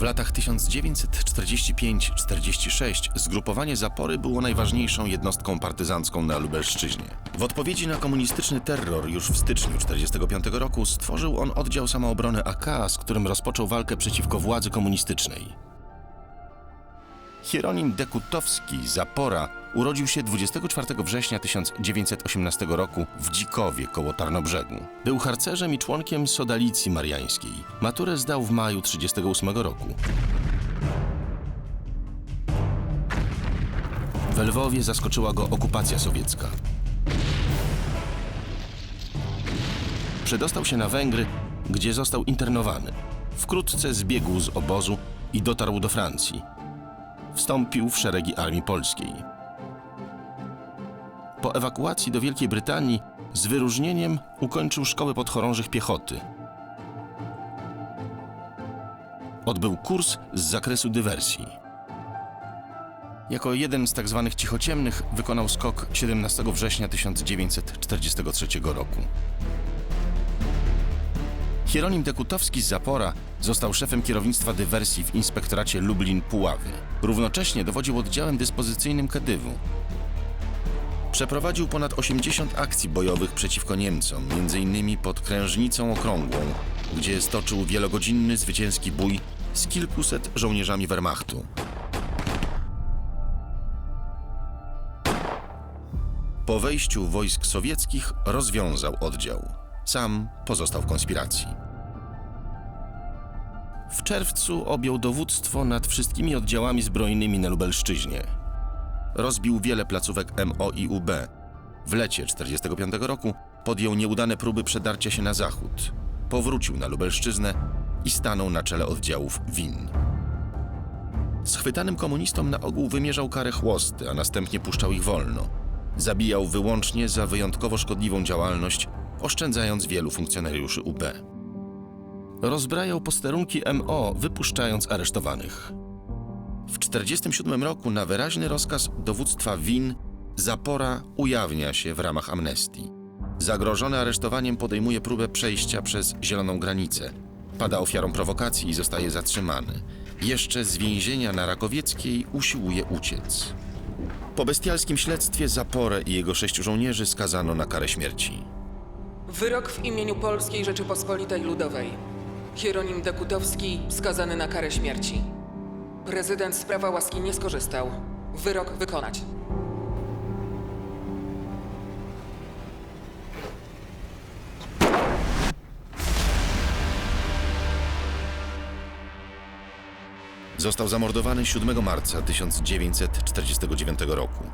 W latach 1945-46 zgrupowanie Zapory było najważniejszą jednostką partyzancką na Lubelszczyźnie. W odpowiedzi na komunistyczny terror już w styczniu 1945 roku stworzył on oddział samoobrony AK, z którym rozpoczął walkę przeciwko władzy komunistycznej. Hieronim Dekutowski Zapora urodził się 24 września 1918 roku w Dzikowie koło Tarnobrzegu. Był harcerzem i członkiem Sodalicji Mariańskiej. Maturę zdał w maju 1938 roku. W Lwowie zaskoczyła go okupacja sowiecka. Przedostał się na Węgry, gdzie został internowany. Wkrótce zbiegł z obozu i dotarł do Francji. Wstąpił w szeregi Armii Polskiej. Po ewakuacji do Wielkiej Brytanii z wyróżnieniem ukończył szkołę podchorążych piechoty. Odbył kurs z zakresu dywersji. Jako jeden z tzw. cichociemnych wykonał skok 17 września 1943 roku. Hieronim Dekutowski z Zapora został szefem kierownictwa dywersji w inspektoracie Lublin-Puławy. Równocześnie dowodził oddziałem dyspozycyjnym Kadywu. Przeprowadził ponad 80 akcji bojowych przeciwko Niemcom, m.in. pod Krężnicą Okrągłą, gdzie stoczył wielogodzinny zwycięski bój z kilkuset żołnierzami Wehrmachtu. Po wejściu wojsk sowieckich rozwiązał oddział. Sam pozostał w konspiracji. W czerwcu objął dowództwo nad wszystkimi oddziałami zbrojnymi na Lubelszczyźnie. Rozbił wiele placówek MO i UB. W lecie 1945 roku podjął nieudane próby przedarcia się na zachód. Powrócił na Lubelszczyznę i stanął na czele oddziałów WIN. Schwytanym komunistom na ogół wymierzał karę chłosty, a następnie puszczał ich wolno. Zabijał wyłącznie za wyjątkowo szkodliwą działalność, oszczędzając wielu funkcjonariuszy UB. Rozbrajał posterunki MO, wypuszczając aresztowanych. W 1947 roku na wyraźny rozkaz dowództwa WIN Zapora ujawnia się w ramach amnestii. Zagrożony aresztowaniem podejmuje próbę przejścia przez zieloną granicę. Pada ofiarą prowokacji i zostaje zatrzymany. Jeszcze z więzienia na Rakowieckiej usiłuje uciec. Po bestialskim śledztwie Zaporę i jego sześciu żołnierzy skazano na karę śmierci. Wyrok w imieniu Polskiej Rzeczypospolitej Ludowej. Hieronim Dekutowski skazany na karę śmierci. Prezydent z prawa łaski nie skorzystał. Wyrok wykonać. Został zamordowany 7 marca 1949 roku.